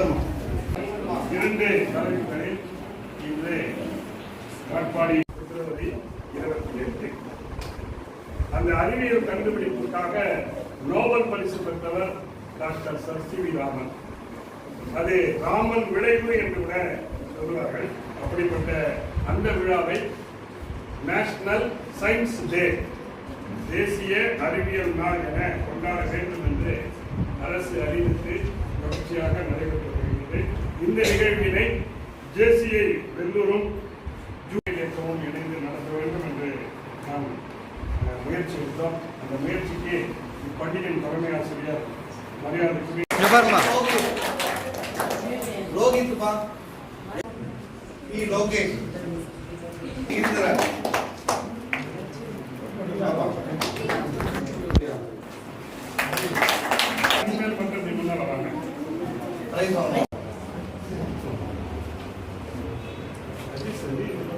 வந்துடணும் இரண்டு தலைவர்களில் இன்று காட்பாடி பிப்ரவரி இருபத்தி எட்டு அந்த அறிவியல் கண்டுபிடிப்புக்காக நோபல் பரிசு பெற்றவர் doctor sir C V Raman. அது ராமன் விளைவு என்று கூட சொல்வார்கள் அப்படிப்பட்ட அந்த விழாவை நேஷனல் சயின்ஸ் டே தேசிய அறிவியல் நாள் என கொண்டாட வேண்டும் இந்த நிகழ்வினை ஜேசிஐ பெங்களூரும் ஜூனியர் இயக்கமும் இணைந்து நடத்த வேண்டும் என்று நாம் முயற்சி எடுத்தோம். அந்த முயற்சிக்கு இப்பண்டிகையின் தலைமை ஆசிரியர் மரியாதை ரோஹித்பா பி லோகேஷ். இந்திரா பண்றது முன்னால வாங்க